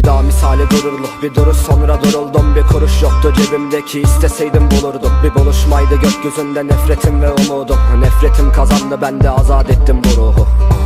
bir daha misali gururlu bir duruş sonra duruldum. Bir kuruş yoktu cebimdeki isteseydim bulurdum Bir buluşmaydı gökyüzünde nefretim ve umudum. Nefretim kazandı ben de azat ettim bu ruhu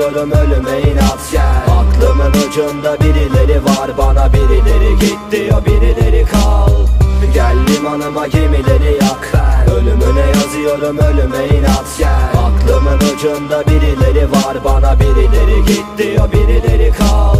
Ölümüne yazıyorum ölüme inat gel. Aklımın ucunda birileri var bana birileri git diyor birileri kal. Gel limanıma gemileri yak ben. Ölümüne yazıyorum ölüme inat gel. Aklımın ucunda birileri var bana birileri git diyor birileri kal